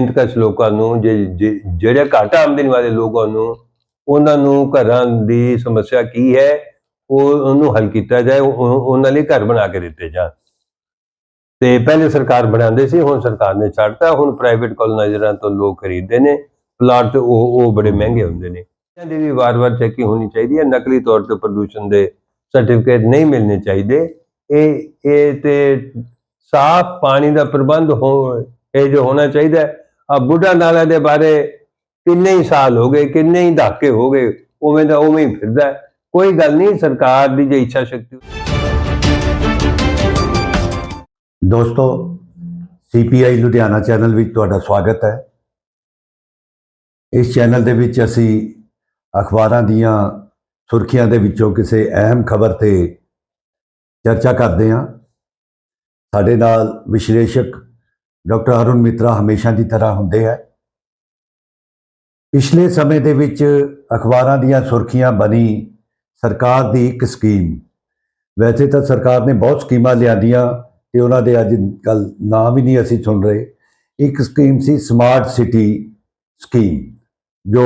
ਮਿਹਨਤਕਸ਼ ਲੋਕਾਂ ਨੂੰ, ਜੇ ਜਿਹੜੇ ਘੱਟ ਆਮਦਨੀ ਵਾਲੇ ਲੋਕਾਂ ਨੂੰ, ਉਹਨਾਂ ਨੂੰ ਘਰਾਂ ਦੀ ਸਮੱਸਿਆ ਕੀ ਹੈ, ਉਹ, ਉਹਨੂੰ ਹੱਲ ਕੀਤਾ ਜਾਏ ਉਹਨਾਂ ਲਈ ਘਰ ਬਣਾ ਕੇ ਦਿੱਤੇ ਜਾਣ। ਤੇ ਪਹਿਲੇ ਸਰਕਾਰ ਬਣਾਉਂਦੇ ਸੀ, ਹੁਣ ਸਰਕਾਰ ਨੇ ਛੱਡਤਾ, ਹੁਣ ਪ੍ਰਾਈਵੇਟ ਕੋਲੋਨਾਈਜ਼ਰਾਂ ਤੋਂ ਲੋਕ ਖਰੀਦਦੇ ਨੇ ਪਲਾਟ ਤੇ ਉਹ ਉਹ ਬੜੇ ਮਹਿੰਗੇ ਹੁੰਦੇ ਨੇ। ਇਹਨਾਂ ਦੀ ਵੀ ਵਾਰ-ਵਾਰ ਚੈਕਿੰਗ ਹੋਣੀ ਚਾਹੀਦੀ ਹੈ, ਨਕਲੀ ਤੌਰ ਤੇ ਪ੍ਰਦੂਸ਼ਣ ਦੇ ਸਰਟੀਫਿਕੇਟ ਨਹੀਂ ਮਿਲਣੇ ਚਾਹੀਦੇ। ਇਹ ਇਹ ਤੇ ਸਾਫ਼ ਪਾਣੀ ਦਾ ਪ੍ਰਬੰਧ ਹੋ, ਇਹ ਜੋ ਹੋਣਾ ਚਾਹੀਦਾ ਹੈ ਆ ਬੁੱਢਾ ਨਾਲਾ ਦੇ ਬਾਰੇ ਕਿੰਨੇ ਹੀ ਸਾਲ ਹੋ ਗਏ, ਕਿੰਨੇ ਹੀ ਦਹਾਕੇ ਹੋ ਗਏ, ਉਵੇਂ ਦਾ ਉਵੇਂ ਹੀ ਫਿਰਦਾ ਕੋਈ ਗੱਲ ਨਹੀਂ, ਸਰਕਾਰ ਦੀ ਜੇ ਇੱਛਾ ਸ਼ਕਤੀ ਦੋਸਤੋ ਸੀਪੀਆਈ ਲੁਧਿਆਣਾ ਚੈਨਲ ਵਿੱਚ ਤੁਹਾਡਾ ਸਵਾਗਤ ਹੈ। ਇਸ ਚੈਨਲ ਦੇ ਵਿੱਚ ਅਸੀਂ ਅਖਬਾਰਾਂ ਦੀਆਂ ਸੁਰਖੀਆਂ ਦੇ ਵਿੱਚੋਂ ਕਿਸੇ ਅਹਿਮ ਖਬਰ ਤੇ ਚਰਚਾ ਕਰਦੇ ਹਾਂ। ਸਾਡੇ ਨਾਲ ਵਿਸ਼ਲੇਸ਼ਕ ਡਾਕਟਰ ਅਰੁਣ ਮਿੱਤਰਾ ਹਮੇਸ਼ਾ ਦੀ ਤਰ੍ਹਾਂ ਹੁੰਦੇ ਹੈ ਪਿਛਲੇ ਸਮੇਂ ਦੇ ਵਿੱਚ ਅਖਬਾਰਾਂ ਦੀਆਂ ਸੁਰਖੀਆਂ ਬਣੀ ਸਰਕਾਰ ਦੀ ਇੱਕ ਸਕੀਮ। ਵੈਸੇ ਤਾਂ ਸਰਕਾਰ ਨੇ ਬਹੁਤ ਸਕੀਮਾਂ ਲਿਆਂਦੀਆਂ ਤੇ ਉਹਨਾਂ ਦੇ ਅੱਜ ਕੱਲ ਨਾਮ ਵੀ ਨਹੀਂ ਅਸੀਂ ਸੁਣ ਰਹੇ। ਇੱਕ ਸਕੀਮ ਸੀ ਸਮਾਰਟ ਸਿਟੀ ਸਕੀਮ, ਜੋ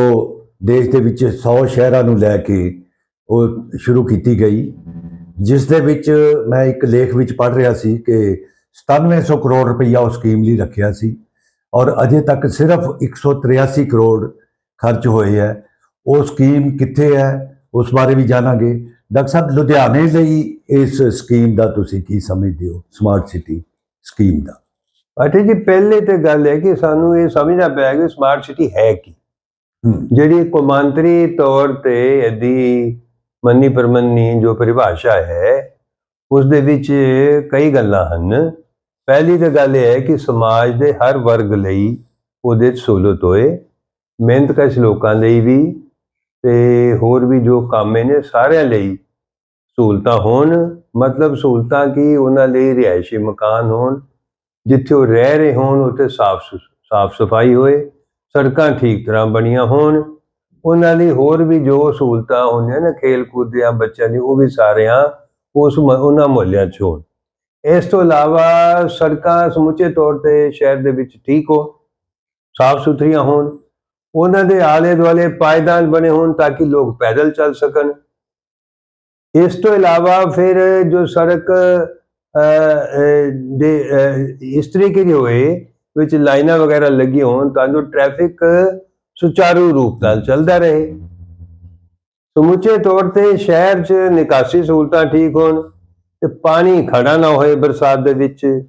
ਦੇਸ਼ ਦੇ ਵਿੱਚ 100 ਸ਼ਹਿਰਾਂ ਨੂੰ ਲੈ ਕੇ ਉਹ ਸ਼ੁਰੂ ਕੀਤੀ ਗਈ। ਜਿਸ ਦੇ ਵਿੱਚ ਮੈਂ ਇੱਕ ਲੇਖ ਵਿੱਚ ਪੜ੍ਹ ਰਿਹਾ ਸੀ ਕਿ 9700 ਕਰੋੜ ਰੁਪਈਆ ਉਸ ਸਕੀਮ ਲਈ ਰੱਖਿਆ ਸੀ ਔਰ ਅਜੇ ਤੱਕ ਸਿਰਫ 183 ਕਰੋੜ ਖਰਚ ਹੋਏ ਹੈ। ਉਹ ਸਕੀਮ ਕਿੱਥੇ ਹੈ? ਉਸ ਬਾਰੇ ਵੀ ਜਾਣਾਂਗੇ। ਡਾਕਟਰ ਸਾਹਿਬ ਲੁਧਿਆਣੇ ਲਈ ਇਸ ਸਕੀਮ ਦਾ ਤੁਸੀਂ ਕੀ ਸਮਝਦੇ ਹੋ? ਸਮਾਰਟ ਸਿਟੀ ਸਕੀਮ ਦਾ। ਅਟੇ ਜੀ ਪਹਿਲੇ ਤੇ ਗੱਲ ਹੈ ਕਿ ਸਾਨੂੰ ਇਹ ਸਮਝਣਾ ਪਿਆ ਕਿ ਸਮਾਰਟ ਸਿਟੀ ਹੈ ਕੀ? ਜਿਹੜੀ ਕੌਮਾਂਤਰੀ ਤੌਰ ਤੇ ਇਹਦੀ ਮੰਨੀ ਪਰਮੰਨੀ ਜੋ ਪਰਿਭਾਸ਼ਾ ਹੈ ਉਸ ਦੇ ਵਿੱਚ ਕਈ ਗੱਲਾਂ ਹਨ। ਪਹਿਲੀ ਤਾਂ ਗੱਲ ਇਹ ਹੈ ਕਿ ਸਮਾਜ ਦੇ ਹਰ ਵਰਗ ਲਈ ਉਹਦੇ 'ਚ ਸਹੂਲਤ ਹੋਏ ਮਿਹਨਤਕਸ਼ ਲੋਕਾਂ ਲਈ ਵੀ ਤੇ ਹੋਰ ਵੀ ਜੋ ਕਾਮੇ ਨੇ ਸਾਰਿਆਂ ਲਈ ਸਹੂਲਤਾਂ ਹੋਣ, ਮਤਲਬ ਸਹੂਲਤਾਂ ਕੀ ਉਹਨਾਂ ਲਈ ਰਿਹਾਇਸ਼ੀ ਮਕਾਨ ਹੋਣ, ਜਿੱਥੇ ਉਹ ਰਹਿ ਰਹੇ ਹੋਣ, ਉੱਥੇ ਸਾਫ਼ ਸਾਫ਼ ਸਫ਼ਾਈ ਹੋਏ, ਸੜਕਾਂ ਠੀਕ ਤਰ੍ਹਾਂ ਬਣੀਆਂ ਹੋਣ, ਉਹਨਾਂ ਲਈ ਹੋਰ ਵੀ ਜੋ ਸਹੂਲਤਾਂ ਹੁੰਦੀਆਂ ਨਾ ਖੇਲ ਕੂਦ ਦੀਆਂ ਬੱਚਿਆਂ ਦੀ ਉਹ ਵੀ ਸਾਰਿਆਂ ਉਸ ਮ- ਉਹਨਾਂ ਮੁਹੱਲਿਆਂ 'ਚ ਹੋਣ। ਇਸ ਤੋਂ ਇਲਾਵਾ ਸੜਕਾਂ ਸਮੁੱਚੇ ਤੌਰ ਤੇ ਸ਼ਹਿਰ ਦੇ ਵਿੱਚ ਠੀਕ ਹੋ, ਸਾਫ਼ ਸੁਥਰੀਆਂ ਹੋਣ, ਉਹਨਾਂ ਦੇ ਆਲੇ ਦੁਆਲੇ ਪਾਇਦਾਨ ਬਣੇ ਹੋਣ ਤਾਂ ਕਿ ਲੋਕ ਪੈਦਲ ਚੱਲ ਸਕਣ। ਇਸ ਤੋਂ ਇਲਾਵਾ ਫਿਰ ਜੋ ਸੜਕ ਦੇ ਇਸ ਤਰੀਕੇ ਦੀ ਹੋਏ, ਵਿੱਚ ਲਾਈਨਾਂ ਵਗੈਰਾ ਲੱਗੀਆਂ ਹੋਣ ਤਾਂ ਜੋ ਟ੍ਰੈਫਿਕ ਸੁਚਾਰੂ ਰੂਪ ਨਾਲ ਚੱਲਦਾ ਰਹੇ। ਸਮੁੱਚੇ ਤੌਰ ਤੇ ਸ਼ਹਿਰ 'ਚ ਨਿਕਾਸੀ ਸਹੂਲਤਾਂ ਠੀਕ ਹੋਣ ਤੇ ਪਾਣੀ ਖੜਾ ਨਾ ਹੋਏ ਬਰਸਾਤ ਦੇ ਵਿੱਚ।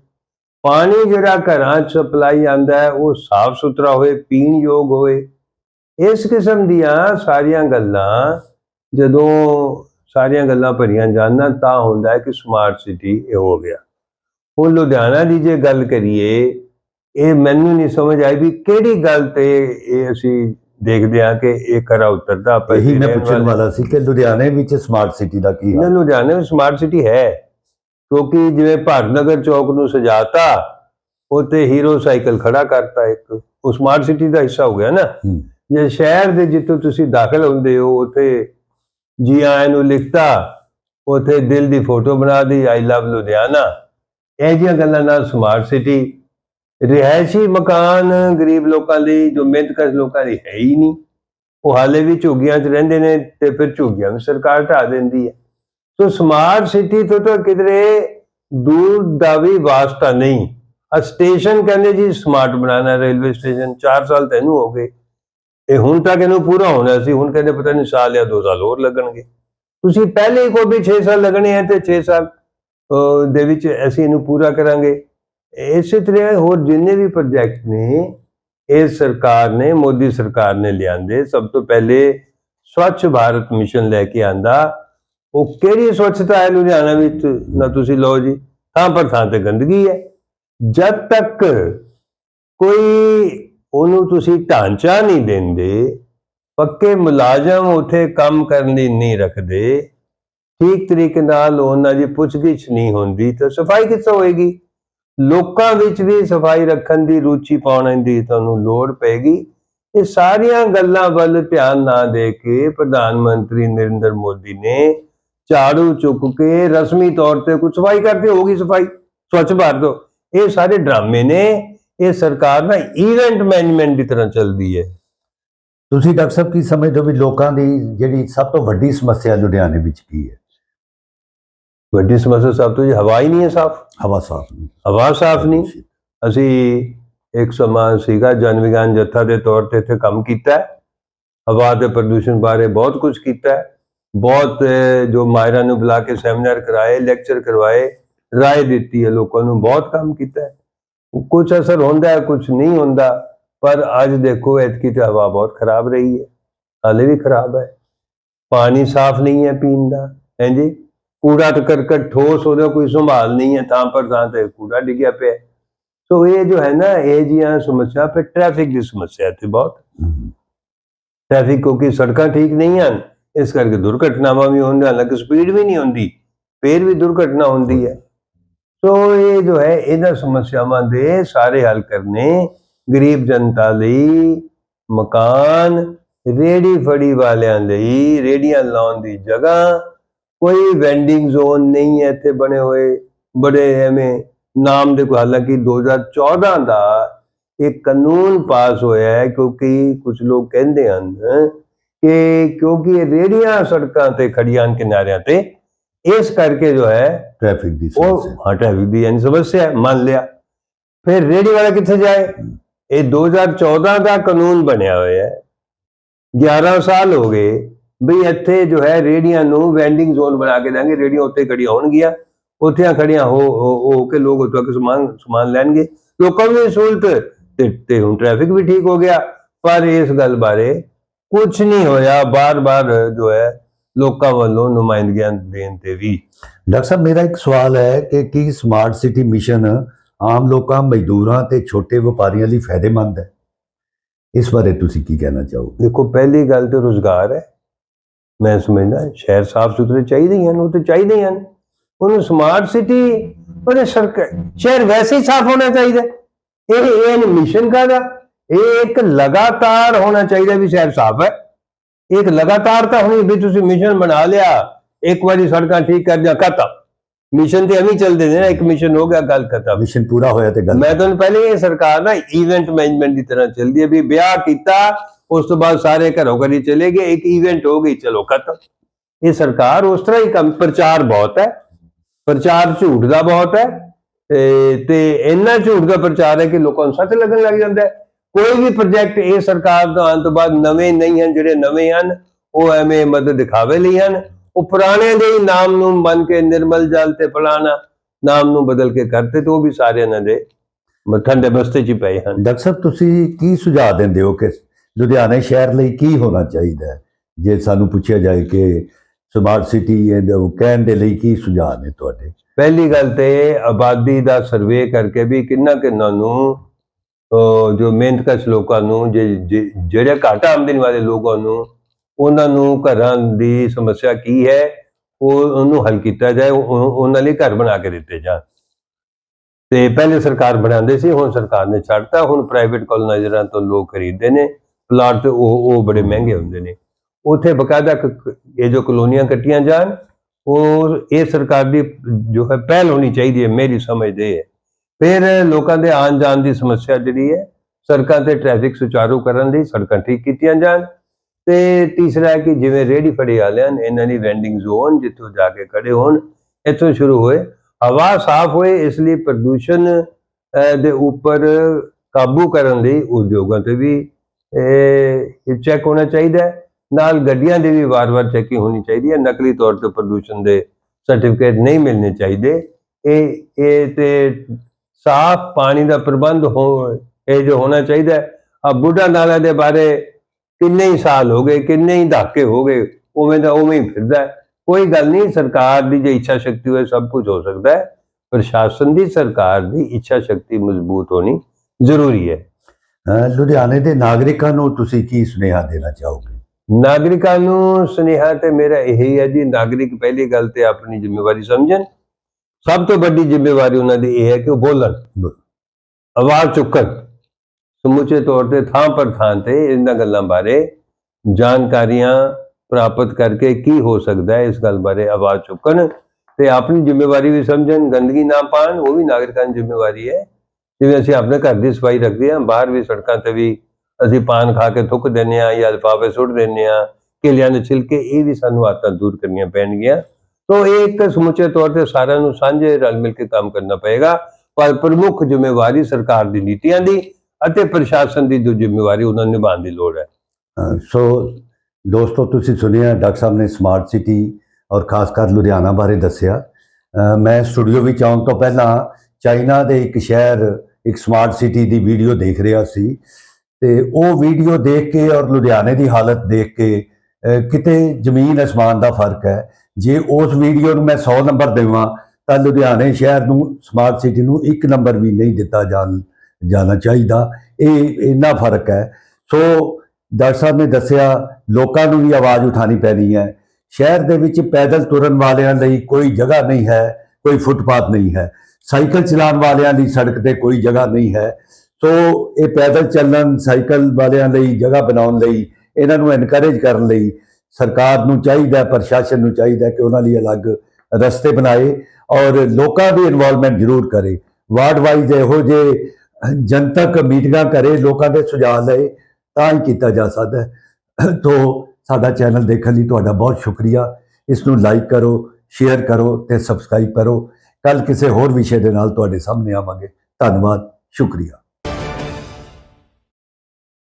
ਪਾਣੀ ਜਿਹੜਾ ਘਰਾਂ 'ਚ ਸਪਲਾਈ ਆਂਦਾ ਹੈ ਉਹ ਸਾਫ਼ ਸੁਥਰਾ ਹੋਏ ਪੀਣ ਯੋਗ ਹੋਏ। ਇਸ ਕਿਸਮ ਦੀਆਂ ਸਾਰੀਆਂ ਗੱਲਾਂ ਜਦੋਂ ਸਾਰੀਆਂ ਗੱਲਾਂ ਭਰੀਆਂ ਜਾਣਾ ਤਾਂ ਹੁੰਦਾ ਹੈ ਕਿ ਸਮਾਰਟ ਸਿਟੀ ਇਹ ਹੋ ਗਿਆ। ਹੁਣ ਲੁਧਿਆਣਾ ਦੀ ਜੇ ਗੱਲ ਕਰੀਏ ਇਹ ਮੈਨੂੰ ਨਹੀਂ ਸਮਝ ਆਈ ਵੀ ਕਿਹੜੀ ਗੱਲ ਤੇ ਇਹ ਅਸੀਂ ਦੇਖਦੇ ਹਾਂ ਕਿ ਇਹ ਖਰਾ ਉਤਰਦਾ। ਆਪਾਂ ਇਹੀ ਮੈਂ ਪੁੱਛਣ ਵਾਲੇ- ਸੀ ਕਿ ਲੁਧਿਆਣੇ ਵਿੱਚ ਸਮਾਰਟ ਸਿਟੀ ਦਾ ਕੀ ਹਾਲ? ਲੁਧਿਆਣੇ ਵਿੱਚ ਸਮਾਰਟ ਸਿਟੀ ਹੈ। ਕਿਉਂਕਿ ਜਿਵੇਂ ਭਾਰਤ ਨਗਰ ਚੌਕ ਨੂੰ ਸਜਾਤਾ ਉੱਤੇ ਹੀਰੋ ਸਾਈਕਲ ਖੜਾ ਕਰਤਾ ਇੱਕ। ਉਹ ਸਮਾਰਟ ਸਿਟੀ ਦਾ ਹਿੱਸਾ ਹੋ ਗਿਆ ਨਾ। ਜੇ ਸ਼ਹਿਰ ਦੇ ਜਿੱਥੋਂ ਤੁਸੀਂ ਦਾਖਲ ਹੁੰਦੇ ਹੋ ਉੱਥੇ ਜੀ ਆਇਆਂ ਨੂੰ ਲਿਖਤਾ ਉੱਥੇ ਦਿਲ ਦੀ ਫੋਟੋ ਬਣਾ ਦੀ ਆਈ ਲਵ ਲੁਧਿਆਣਾ। ਇਹ ਜਿਹੀਆਂ ਗੱਲਾਂ ਨਾਲ ਸਮਾਰਟ ਸਿਟੀ ਰਿਹਾਇਸ਼ੀ ਮਕਾਨ ਗਰੀਬ ਲੋਕਾਂ ਲਈ ਜੋ ਮਿਹਨਤਕਸ਼ ਲੋਕਾਂ ਲਈ ਹੈ ਹੀ ਨਹੀਂ। ਉਹ ਹਾਲੇ ਵੀ ਝੁੱਗੀਆਂ 'ਚ ਰਹਿੰਦੇ ਨੇ ਤੇ ਫਿਰ ਝੁੱਗੀਆਂ ਵੀ ਸਰਕਾਰ ਢਾ ਦਿੰਦੀ ਹੈ। ਸੋ ਸਮਾਰਟ ਸਿਟੀ ਤੋਂ ਤਾਂ ਕਿਧਰੇ ਦੂਰ ਦਾ ਵੀ ਵਾਸਤਾ ਨਹੀਂ। ਆ ਸਟੇਸ਼ਨ ਕਹਿੰਦੇ ਜੀ ਸਮਾਰਟ ਬਣਾਉਣਾ ਰੇਲਵੇ ਸਟੇਸ਼ਨ 4 ਸਾਲ ਤੈਨੂੰ ਹੋ ਗਏ। ਇਹ ਹੁਣ ਤੱਕ ਇਹਨੂੰ ਪੂਰਾ ਹੋਣਾ ਸੀ, ਹੁਣ ਕਹਿੰਦੇ ਪਤਾ ਨਹੀਂ ਸਾਲ ਜਾਂ 2 ਸਾਲ ਹੋਰ ਲੱਗਣਗੇ। ਤੁਸੀਂ ਪਹਿਲੇ ਹੀ ਕੋਈ ਵੀ 6 ਸਾਲ ਲੱਗਣੇ ਆ ਤੇ 6 ਸਾਲ ਦੇ ਵਿੱਚ ਅਸੀਂ ਇਹਨੂੰ ਪੂਰਾ ਕਰਾਂਗੇ। ਇਸੇ ਤਰ੍ਹਾਂ ਹੋਰ ਜਿੰਨੇ ਵੀ ਪ੍ਰੋਜੈਕਟ ਨੇ, ਇਹ ਸਰਕਾਰ ਨੇ, ਮੋਦੀ ਸਰਕਾਰ ਨੇ ਲਿਆਂਦੇ। ਸਭ ਤੋਂ ਪਹਿਲੇ ਸਵੱਛ ਭਾਰਤ ਮਿਸ਼ਨ ਲੈ ਕੇ ਆਂਦਾ। ਉਹ ਕਿਹੜੀ ਸਵੱਛਤਾ ਹੈ ਲੁਧਿਆਣਾ ਵਿੱਚ? ਨਾ ਤੁਸੀਂ ਲਓ ਜੀ ਥਾਂ ਪਰ ਥਾਂ ਤੇ ਗੰਦਗੀ ਹੈ। ਜਦ ਤੱਕ ਕੋਈ ਉਹਨੂੰ ਤੁਸੀਂ ਢਾਂਚਾ ਨਹੀਂ ਦਿੰਦੇ, ਪੱਕੇ ਮੁਲਾਜ਼ਮ ਉਥੇ ਕੰਮ ਕਰਨ ਲਈ ਨਹੀਂ ਰੱਖਦੇ, ਠੀਕ ਤਰੀਕੇ ਨਾਲ ਉਹਨਾਂ ਦੀ ਪੁੱਛਗਿੱਛ ਨਹੀਂ ਹੁੰਦੀ, ਤਾਂ ਸਫ਼ਾਈ ਕਿੱਥੋਂ ਹੋਏਗੀ? ਲੋਕਾਂ ਵਿੱਚ ਵੀ ਸਫ਼ਾਈ ਰੱਖਣ ਦੀ ਰੁਚੀ ਪਾਉਣ ਦੀ ਤੁਹਾਨੂੰ ਲੋੜ ਪੈਗੀ ਇਹ ਸਾਰੀਆਂ ਗੱਲਾਂ ਵੱਲ ਧਿਆਨ ਨਾ ਦੇ ਕੇ ਪ੍ਰਧਾਨ ਮੰਤਰੀ ਨਰਿੰਦਰ ਮੋਦੀ ਨੇ ਝਾੜੂ ਚੁੱਕ ਕੇ ਰਸਮੀ ਤੌਰ ਤੇ ਕੁਝ ਸਫ਼ਾਈ ਕਰਦੇ ਹੋਗੀ ਸਫ਼ਾਈ? ਸਵੱਛ ਭਾਰਤ ਇਹ ਸਾਰੇ ਡਰਾਮੇ ਨੇ। ਇਹ ਸਰਕਾਰ ਨਾ ਇਵੈਂਟ ਮੈਨੇਜਮੈਂਟ ਦੀ ਤਰ੍ਹਾਂ ਚੱਲਦੀ ਹੈ। ਤੁਸੀਂ ਡਾਕਟਰ ਸਾਹਿਬ ਕੀ ਸਮਝਦੇ ਹੋ ਵੀ ਲੋਕਾਂ ਦੀ ਜਿਹੜੀ ਸਭ ਤੋਂ ਵੱਡੀ ਸਮੱਸਿਆ ਲੁਧਿਆਣੇ ਵਿੱਚ ਕੀ ਹੈ? ਵੱਡੀ ਸਮੱਸਿਆ ਸਭ ਤੋਂ ਜੀ ਹਵਾ ਹੀ ਨਹੀਂ ਹੈ ਸਾਫ਼। ਹਵਾ ਸਾਫ਼ ਨਹੀਂ। ਹਵਾ ਸਾਫ਼ ਨਹੀਂ। ਅਸੀਂ ਇੱਕ ਸਮਾਂ ਸੀਗਾ ਜਨ ਵਿਗਿਆਨ ਜੱਥਾ ਦੇ ਤੌਰ ਤੇ ਇੱਥੇ ਕੰਮ ਕੀਤਾ ਹੈ। ਹਵਾ ਦੇ ਪ੍ਰਦੂਸ਼ਣ ਬਾਰੇ ਬਹੁਤ ਕੁਝ ਕੀਤਾ ਹੈ। ਬਹੁਤ ਜੋ ਮਾਇਰਾਂ ਨੂੰ ਬੁਲਾ ਕੇ ਸੈਮੀਨਾਰ ਕਰਾਏ ਲੈਕਚਰ ਕਰਵਾਏ ਰਾਏ ਦਿੱਤੀ ਹੈ ਲੋਕਾਂ ਨੂੰ ਬਹੁਤ ਕੰਮ ਕੀਤਾ ਹੈ। ਕੁਝ ਅਸਰ ਹੁੰਦਾ ਹੈ ਕੁਝ ਨਹੀਂ ਹੁੰਦਾ ਪਰ ਅੱਜ ਦੇਖੋ ਐਤਕੀ ਤੇ ਹਵਾ ਬਹੁਤ ਖਰਾਬ ਰਹੀ ਹੈ। ਹਾਲੇ ਵੀ ਖਰਾਬ ਹੈ। ਪਾਣੀ ਸਾਫ਼ ਨਹੀਂ ਹੈ ਪੀਣ ਦਾ। ਹਾਂਜੀ ਕੂੜਾ ਤੇ ਕਰਕਟ ਠੋਸ ਉਹਦਾ ਕੋਈ ਸੰਭਾਲ ਨਹੀਂ ਹੈ ਥਾਂ ਪਰ ਥਾਂ ਤੇ ਕੂੜਾ ਡਿੱਗਿਆ ਪਿਆ। ਸੋ ਇਹ ਜੋ ਹੈ ਨਾ ਇਹ ਜੀਆਂ ਸਮੱਸਿਆ ਫਿਰ ਟ੍ਰੈਫਿਕ ਦੀ ਸਮੱਸਿਆ ਤੇ ਬਹੁਤ। ਟ੍ਰੈਫਿਕ ਕਿਉਂਕਿ ਸੜਕਾਂ ਠੀਕ ਨਹੀਂ ਹਨ ਇਸ ਕਰਕੇ ਦੁਰਘਟਨਾਵਾਂ ਵੀ ਹੁੰਦੀਆਂ, ਹਾਲਾਂਕਿ ਸਪੀਡ ਵੀ ਨਹੀਂ ਹੁੰਦੀ, ਫੇਰ ਵੀ ਦੁਰਘਟਨਾ ਹੁੰਦੀ ਹੈ। ਸੋ ਇਹ ਜੋ ਹੈ, ਇਹਨਾਂ ਸਮੱਸਿਆਵਾਂ ਦੇ ਸਾਰੇ ਹੱਲ ਕਰਨੇ ਗਰੀਬ ਜਨਤਾ ਲਈ ਮਕਾਨ ਰੇੜੀ ਫੜੀ ਵਾਲਿਆਂ ਲਈ ਰੇੜੀਆਂ ਲਾਉਣ ਦੀ ਜਗ੍ਹਾ, ਕੋਈ ਵੈਂਡਿੰਗ ਜ਼ੋਨ ਨਹੀਂ ਹੈ ਇੱਥੇ ਬਣੇ ਹੋਏ, ਬੜੇ ਐਵੇਂ ਨਾਮ ਦੇ ਕੋ ਹਾਲਾਂਕਿ 2014 ਦਾ ਇੱਕ ਕਾਨੂੰਨ ਪਾਸ ਹੋਇਆ ਹੈ, ਕਿਉਂਕਿ ਕੁਝ ਲੋਕ ਕਹਿੰਦੇ ਹਨ ਕਿ ਕਿਉਂਕਿ ਇਹ ਰੇੜੀਆਂ ਸੜਕਾਂ ਤੇ ਖੜੀਆਂ ਹਨ ਕਿਨਾਰਿਆਂ ਤੇ ਇਸ ਕਰਕੇ ਜੋ ਹੈ ਟ੍ਰੈਫਿਕ ਦੀ ਉਹ ਸਮੱਸਿਆ। ਹਾਂ ਟ੍ਰੈਫਿਕ ਦੀ ਯਾਨੀ ਸਮੱਸਿਆ ਹੈ, ਮੰਨ ਲਿਆ। ਫਿਰ ਰੇੜੀ ਵਾਲਾ ਕਿੱਥੇ ਜਾਏ? ਇਹ 2014 ਦਾ ਕਾਨੂੰਨ ਬਣਿਆ ਹੋਇਆ ਹੈ। 11 ਸਾਲ ਹੋ ਗਏ ਵੀ ਇੱਥੇ ਜੋ ਹੈ ਰੇੜੀਆਂ ਨੂੰ ਵੈਂਡਿੰਗ ਜ਼ੋਨ ਬਣਾ ਕੇ ਦਾਂਗੇ ਰੇੜੀਆਂ ਉੱਤੇ ਖੜੀਆਂ ਹੋਣਗੀਆਂ। ਉੱਥੇ ਖੜੀਆਂ ਹੋ ਹੋ ਕੇ ਲੋਕ ਉੱਥੇ ਕੇ ਸਮਾਨ ਸਮਾਨ ਲੈਣਗੇ। ਲੋਕਾਂ ਨੂੰ ਸਹੂਲਤ ਤੇ ਹੁਣ ਟ੍ਰੈਫਿਕ ਵੀ ਠੀਕ ਹੋ ਗਿਆ। ਪਰ ਇਸ ਗੱਲ ਬਾਰੇ ਕੁਝ ਨਹੀਂ ਹੋਇਆ ਬਾਰ-ਬਾਰ ਜੋ ਹੈ ਲੋਕਾਂ ਵੱਲੋਂ ਨੁਮਾਇੰਦਗੀਆਂ ਦੇਣ ਤੇ ਵੀ। ਡਾਕਟਰ ਸਾਹਿਬ ਮੇਰਾ ਇੱਕ ਸਵਾਲ ਹੈ ਕਿ ਕੀ ਸਮਾਰਟ ਸਿਟੀ ਮਿਸ਼ਨ ਆਮ ਲੋਕਾਂ ਮਜ਼ਦੂਰਾਂ ਤੇ ਛੋਟੇ ਵਪਾਰੀਆਂ ਲਈ ਫਾਇਦੇਮੰਦ ਹੈ? ਇਸ ਬਾਰੇ ਤੁਸੀਂ ਕੀ ਕਹਿਣਾ ਚਾਹੋਗੇ? ਦੇਖੋ ਪਹਿਲੀ ਗੱਲ ਤੇ ਰੋਜ਼ਗਾਰ ਹੈ। ਮੈਂ ਸਮਝਦਾ ਸ਼ਹਿਰ ਸਾਫ਼ ਸੁਥਰੇ ਚਾਹੀਦੇ ਹੀ ਹਨ ਉਹ ਤੇ ਚਾਹੀਦੇ ਹੀ ਹਨ। ਉਹਨੂੰ ਸਮਾਰਟ ਸਿਟੀ ਉਹਨੇ ਸਰਕਾਰ ਸ਼ਹਿਰ ਵੈਸੇ ਹੀ ਸਾਫ਼ ਹੋਣਾ ਚਾਹੀਦਾ। ਇਹ ਇਹ ਮਿਸ਼ਨ ਕਾਹਦਾ? ਇਹ ਇੱਕ ਲਗਾਤਾਰ ਹੋਣਾ ਚਾਹੀਦਾ ਵੀ ਸ਼ਹਿਰ ਸਾਫ਼ ਹੈ। ਇੱਕ ਲਗਾਤਾਰ ਤਾਂ ਹੋਣੀ ਵੀ ਤੁਸੀਂ ਮਿਸ਼ਨ ਬਣਾ ਲਿਆ ਇੱਕ ਵਾਰੀ ਸੜਕਾਂ ਠੀਕ ਕਰ ਦਿਆ ਖਤਮ। ਮਿਸ਼ਨ ਤੇ ਐਵੇਂ ਚੱਲਦੇ ਨੇ ਨਾ ਇੱਕ ਮਿਸ਼ਨ ਹੋ ਗਿਆ ਗੱਲ ਖਤਮ। ਮਿਸ਼ਨ ਪੂਰਾ ਹੋਇਆ ਤੇ ਗੱਲ ਮੈਂ ਤੁਹਾਨੂੰ ਪਹਿਲੇ ਇਹ ਸਰਕਾਰ ਨਾ ਇਵੈਂਟ ਮੈਨੇਜਮੈਂਟ ਦੀ ਤਰ੍ਹਾਂ ਚੱਲਦੀ ਹੈ ਵੀ ਵਿਆਹ ਕੀਤਾ ਉਸ ਤੋਂ ਬਾਅਦ ਸਾਰੇ ਘਰੋਂ ਘਰੀ ਚਲੇ ਗਏ ਇੱਕ ਇਵੈਂਟ ਹੋ ਗਈ ਚਲੋ ਖਤਮ। ਇਹ ਸਰਕਾਰ ਉਸ ਤਰ੍ਹਾਂ ਹੀ ਕੰਮ ਪ੍ਰਚਾਰ ਬਹੁਤ ਹੈ। ਪ੍ਰਚਾਰ ਝੂਠ ਦਾ ਬਹੁਤ ਹੈ। ਤੇ- ਤੇ ਇੰਨਾ ਝੂਠ ਦਾ ਪ੍ਰਚਾਰ ਹੈ ਕਿ ਲੋਕਾਂ ਨੂੰ ਸੱਚ ਲੱਗਣ ਲੱਗ ਜਾਂਦਾ ਹੈ। ਕੋਈ ਵੀ ਪ੍ਰੋਜੈਕਟ ਇਹ ਸਰਕਾਰ ਦਾ ਆਉਣ ਤੋਂ ਬਾਅਦ ਨਵੇਂ ਨਹੀਂ ਹਨ ਜਿਹੜੇ ਨਵੇਂ ਹਨ ਉਹ ਐਵੇਂ ਮਦਦ ਦਿਖਾਵੇ ਲਈ ਹਨ। ਉਹ ਪੁਰਾਣੇ ਦੇ ਹੀ ਨਾਮ ਨੂੰ ਮੰਨ ਕੇ ਨਿਰਮਲ ਜਲ ਤੇ ਫਲਾਣਾ ਨਾਮ ਨੂੰ ਬਦਲ ਕੇ ਕਰਤੇ ਤੇ ਉਹ ਵੀ ਸਾਰੇ ਇਹਨਾਂ ਦੇ ਮ- ਠੰਡੇ ਬਸਤੇ ਚ ਪਏ ਹਨ। ਡਾਕਟਰ ਸਾਹਿਬ ਤੁਸੀਂ ਕੀ ਸੁਝਾਅ ਦਿੰਦੇ ਹੋ ਕਿ ਲੁਧਿਆਣਾ ਸ਼ਹਿਰ ਲਈ ਕੀ ਹੋਣਾ ਚਾਹੀਦਾ ਹੈ? ਜੇ ਸਾਨੂੰ ਪੁੱਛਿਆ ਜਾਏ ਕਿ ਸਮਾਰਟ ਸਿਟੀ ਕਹਿਣ ਦੇ ਲਈ ਕੀ ਸੁਝਾਅ ਨੇ ਤੁਹਾਡੇ? ਪਹਿਲੀ ਗੱਲ ਤੇ ਆਬਾਦੀ ਦਾ ਸਰਵੇ ਕਰਕੇ ਵੀ ਕਿੰਨਾ ਕਿੰਨਾ ਨੂੰ ਜੋ ਮਿਹਨਤਕਸ਼ ਲੋਕਾਂ ਨੂੰ, ਜੇ- ਜੇ- ਜਿਹੜੇ ਘੱਟ ਆਮਦਨੀ ਵਾਲੇ ਲੋਕਾਂ ਨੂੰ, ਉਹਨਾਂ ਨੂੰ ਘਰਾਂ ਦੀ ਸਮੱਸਿਆ ਕੀ ਹੈ, ਉਹ ਉਹਨੂੰ ਹੱਲ ਕੀਤਾ ਜਾਏ ਉਹਨਾਂ ਲਈ ਘਰ ਬਣਾ ਕੇ ਦਿੱਤੇ ਜਾਣ। ਤੇ ਪਹਿਲੇ ਸਰਕਾਰ ਬਣਾਉਂਦੇ ਸੀ, ਹੁਣ ਸਰਕਾਰ ਨੇ ਛੱਡਤਾ, ਹੁਣ ਪ੍ਰਾਈਵੇਟ ਕੋਲੋਨਾਈਜ਼ਰਾਂ ਤੋਂ ਲੋਕ ਖਰੀਦਦੇ ਨੇ ਪਲਾਟ ਤੇ ਉਹ ਉਹ ਬੜੇ ਮਹਿੰਗੇ ਹੁੰਦੇ ਨੇ। ਉੱਥੇ ਬਕਾਇਦਾ ਇਹ ਜੋ ਕਲੋਨੀਆਂ ਕੱਟੀਆਂ ਜਾਣ, ਉਹ, ਇਹ ਸਰਕਾਰ ਦੀ ਜੋ ਹੈ ਪਹਿਲ ਹੋਣੀ ਚਾਹੀਦੀ ਹੈ, ਮੇਰੀ ਸਮਝ ਦੇ ਹੈ। ਫਿਰ ਲੋਕਾਂ ਦੇ ਆਉਣ ਜਾਣ ਦੀ ਸਮੱਸਿਆ ਜਿਹੜੀ ਹੈ, ਸੜਕਾਂ ਤੇ ਟ੍ਰੈਫਿਕ ਸੁਚਾਰੂ ਕਰਨ ਲਈ ਸੜਕਾਂ ਠੀਕ ਕੀਤੀਆਂ ਜਾਣ। ਤੇ ਤੀਸਰਾ ਹੈ ਕਿ ਜਿਵੇਂ ਰੇੜੀ ਫੜੀ ਵਾਲਿਆਂ ਨੇ, ਇਹਨਾਂ ਦੀ ਵੈਂਡਿੰਗ ਜ਼ੋਨ ਜਿੱਥੋਂ ਜਾ ਕੇ ਖੜੇ ਹੋਣ, ਇੱਥੋਂ ਸ਼ੁਰੂ ਹੋਏ। ਹਵਾ ਸਾਫ਼ ਹੋਏ, ਇਸ ਲਈ ਪ੍ਰਦੂਸ਼ਣ ਦੇ ਉੱਪਰ ਕਾਬੂ ਕਰਨ ਲਈ ਉਦਯੋਗਾਂ ਤੇ ਵੀ, ਇਹ ਚੈੱਕ ਹੋਣਾ ਚਾਹੀਦਾ ਹੈ। ਨਾਲ ਗੱਡੀਆਂ ਦੀ ਵੀ ਵਾਰ-ਵਾਰ ਚੈਕਿੰਗ ਹੋਣੀ ਚਾਹੀਦੀ ਹੈ। ਨਕਲੀ ਤੌਰ ਤੇ ਪ੍ਰਦੂਸ਼ਣ ਦੇ ਸਰਟੀਫਿਕੇਟ ਨਹੀਂ ਮਿਲਣੇ ਚਾਹੀਦੇ। ਇਹ ਇਹ ਤੇ ਸਾਫ਼ ਪਾਣੀ ਦਾ ਪ੍ਰਬੰਧ ਹੋ ਇਹ ਜੋ ਹੋਣਾ ਚਾਹੀਦਾ ਆ ਬੁੱਢਾ ਨਾਲਾ ਦੇ ਬਾਰੇ ਕਿੰਨੇ ਹੀ ਸਾਲ ਹੋ ਗਏ ਕਿੰਨੇ ਹੀ ਦਹਾਕੇ ਹੋ ਗਏ ਉਵੇਂ ਦਾ ਉਵੇਂ ਹੀ ਫਿਰਦਾ। ਕੋਈ ਗੱਲ ਨਹੀਂ ਸਰਕਾਰ ਦੀ ਜੇ ਇੱਛਾ ਸ਼ਕਤੀ ਹੋਏ ਸਭ ਕੁਝ ਹੋ ਸਕਦਾ ਹੈ। ਪ੍ਰਸ਼ਾਸਨ ਦੀ ਸਰਕਾਰ ਦੀ ਇੱਛਾ ਸ਼ਕਤੀ ਮਜ਼ਬੂਤ ਹੋਣੀ ਜ਼ਰੂਰੀ ਹੈ। ਲੁਧਿਆਣੇ ਦੇ ਨਾਗਰਿਕਾਂ ਨੂੰ ਤੁਸੀਂ ਕੀ ਸੁਨੇਹਾ ਦੇਣਾ ਚਾਹੋਗੇ? ਨਾਗਰਿਕਾਂ ਨੂੰ ਸੁਨੇਹਾ ਤੇ ਮੇਰਾ ਇਹੀ ਹੈ ਜੀ ਨਾਗਰਿਕ ਪਹਿਲੀ ਗੱਲ ਤੇ ਆਪਣੀ ਜ਼ਿੰਮੇਵਾਰੀ ਸਮਝਣ। ਸਭ ਤੋਂ ਵੱਡੀ ਜ਼ਿੰਮੇਵਾਰੀ ਉਹਨਾਂ ਦੀ ਇਹ ਹੈ ਕਿ ਉਹ ਬੋਲਣ। ਆਵਾਜ਼ ਚੁੱਕਣ। ਸਮੁੱਚੇ ਤੌਰ ਤੇ ਥਾਂ ਪਰ ਥਾਂ ਤੇ ਇਹਨਾਂ ਗੱਲਾਂ ਬਾਰੇ ਜਾਣਕਾਰੀਆਂ ਪ੍ਰਾਪਤ ਕਰਕੇ ਕੀ ਹੋ ਸਕਦਾ ਹੈ ਇਸ ਗੱਲ ਬਾਰੇ ਆਵਾਜ਼ ਚੁੱਕਣ ਤੇ ਆਪਣੀ ਜ਼ਿੰਮੇਵਾਰੀ ਵੀ ਸਮਝਣ ਗੰਦਗੀ ਨਾ ਪਾਣ ਉਹ ਵੀ ਨਾਗਰਿਕਾਂ ਦੀ ਜ਼ਿੰਮੇਵਾਰੀ ਹੈ। ਜਿਵੇਂ ਅਸੀਂ ਆਪਣੇ ਘਰ ਦੀ ਸਫ਼ਾਈ ਰੱਖਦੇ ਹਾਂ ਬਾਹਰ ਵੀ ਸੜਕਾਂ ਤੇ ਵੀ ਅਸੀਂ ਪਾਨ ਖਾ ਕੇ ਥੁੱਕ ਦਿੰਦੇ ਹਾਂ ਜਾਂ ਲਿਫਾਫੇ ਸੁੱਟ ਦਿੰਦੇ ਹਾਂ ਕੇਲਿਆਂ ਦੇ ਛਿਲਕੇ ਇਹ ਵੀ ਸਾਨੂੰ ਆਦਤਾਂ ਦੂਰ ਕਰਨੀਆਂ ਪੈਣਗੀਆਂ। ਤੋ ਇਹ ਇੱਕ ਸਮੁੱਚੇ ਤੌਰ ਤੇ ਸਾਰਿਆਂ ਨੂੰ ਸਾਂਝੇ ਰਲ ਮਿਲ ਕੇ ਕੰਮ ਕਰਨਾ ਪਏਗਾ। ਪਰ ਪ੍ਰਮੁੱਖ ਜ਼ਿੰਮੇਵਾਰੀ ਸਰਕਾਰ ਦੀ ਨੀਤੀਆਂ ਦੀ ਅਤੇ ਪ੍ਰਸ਼ਾਸਨ ਦੀ ਜੋ ਜ਼ਿੰਮੇਵਾਰੀ ਉਹਨਾਂ ਨੂੰ ਨਿਭਾਉਣ ਦੀ ਲੋੜ ਹੈ। ਸੋ ਦੋਸਤੋ, ਤੁਸੀਂ ਸੁਣਿਆ, ਡਾਕਟਰ ਸਾਹਿਬ ਨੇ ਸਮਾਰਟ ਸਿਟੀ ਔਰ ਖਾਸ ਕਰ ਲੁਧਿਆਣਾ ਬਾਰੇ ਦੱਸਿਆ। ਮੈਂ ਸਟੂਡੀਓ ਵਿੱਚ ਆਉਣ ਤੋਂ ਪਹਿਲਾਂ ਚਾਈਨਾ ਦੇ ਇੱਕ ਸ਼ਹਿਰ, ਇੱਕ ਸਮਾਰਟ ਸਿਟੀ ਦੀ ਵੀਡੀਓ ਦੇਖ ਰਿਹਾ ਸੀ। ਤੇ ਉਹ ਵੀਡੀਓ ਦੇਖ ਕੇ ਔਰ ਲੁਧਿਆਣੇ ਦੀ ਹਾਲਤ ਦੇਖ ਕੇ ਕਿਤੇ ਜ਼ਮੀਨ ਅਸਮਾਨ ਦਾ ਫ਼ਰਕ ਹੈ। ਜੇ ਉਸ ਵੀਡੀਓ ਨੂੰ ਮੈਂ 100 ਨੰਬਰ ਦੇਵਾਂ, ਤਾਂ ਲੁਧਿਆਣੇ ਸ਼ਹਿਰ ਨੂੰ ਸਮਾਰਟ ਸਿਟੀ ਨੂੰ ਇੱਕ ਨੰਬਰ ਵੀ ਨਹੀਂ ਦਿੱਤਾ ਜਾਣ, ਜਾਣਾ ਚਾਹੀਦਾ। ਇਹ ਇੰਨਾ ਫ਼ਰਕ ਹੈ। ਸੋ, ਡਾਕਟਰ ਸਾਹਿਬ ਨੇ ਦੱਸਿਆ, ਲੋਕਾਂ ਨੂੰ ਵੀ ਆਵਾਜ਼ ਉਠਾਣੀ ਪੈਣੀ ਹੈ। ਸ਼ਹਿਰ ਦੇ ਵਿੱਚ ਪੈਦਲ ਤੁਰਨ ਵਾਲਿਆਂ ਲਈ ਕੋਈ ਜਗ੍ਹਾ ਨਹੀਂ ਹੈ, ਕੋਈ ਫੁੱਟਪਾਥ ਨਹੀਂ ਹੈ। ਸਾਈਕਲ ਚਲਾਉਣ ਵਾਲਿਆਂ ਲਈ ਸੜਕ ਤੇ ਕੋਈ ਜਗ੍ਹਾ ਨਹੀਂ ਹੈ। ਸੋ, ਇਹ ਪੈਦਲ ਚੱਲਣ, ਸਾਈਕਲ ਵਾਲਿਆਂ ਲਈ ਜਗ੍ਹਾ ਬਣਾਉਣ ਲਈ, ਇਹਨਾਂ ਨੂੰ ਐਨਕਰੇਜ ਕਰਨ ਲਈ ਸਰਕਾਰ ਨੂੰ ਚਾਹੀਦਾ, ਪ੍ਰਸ਼ਾਸਨ ਨੂੰ ਚਾਹੀਦਾ ਕਿ ਉਹਨਾਂ ਲਈ ਅਲੱਗ ਰਸਤੇ ਬਣਾਏ ਔਰ ਲੋਕਾਂ ਦੀ ਇਨਵੋਲਵਮੈਂਟ ਜ਼ਰੂਰ ਕਰੇ। ਵਾਰਡ ਵਾਈਜ਼ ਇਹੋ ਜਿਹੇ ਜਨਤਕ ਮੀਟਿੰਗਾਂ ਕਰੇ, ਲੋਕਾਂ ਦੇ ਸੁਝਾਅ ਲਏ, ਤਾਂ ਹੀ ਕੀਤਾ ਜਾ ਸਕਦਾ ਹੈ। ਤੋ ਸਾਡਾ ਚੈਨਲ ਦੇਖਣ ਲਈ ਤੁਹਾਡਾ ਬਹੁਤ ਸ਼ੁਕਰੀਆ। ਇਸ ਨੂੰ ਲਾਈਕ ਕਰੋ ਸ਼ੇਅਰ ਕਰੋ ਤੇ ਸਬਸਕ੍ਰਾਈਬ ਕਰੋ। ਕੱਲ ਕਿਸੇ ਹੋਰ ਵਿਸ਼ੇ ਦੇ ਨਾਲ ਤੁਹਾਡੇ ਸਾਹਮਣੇ ਆਵਾਂਗੇ। ਧੰਨਵਾਦ, ਸ਼ੁਕਰੀਆ।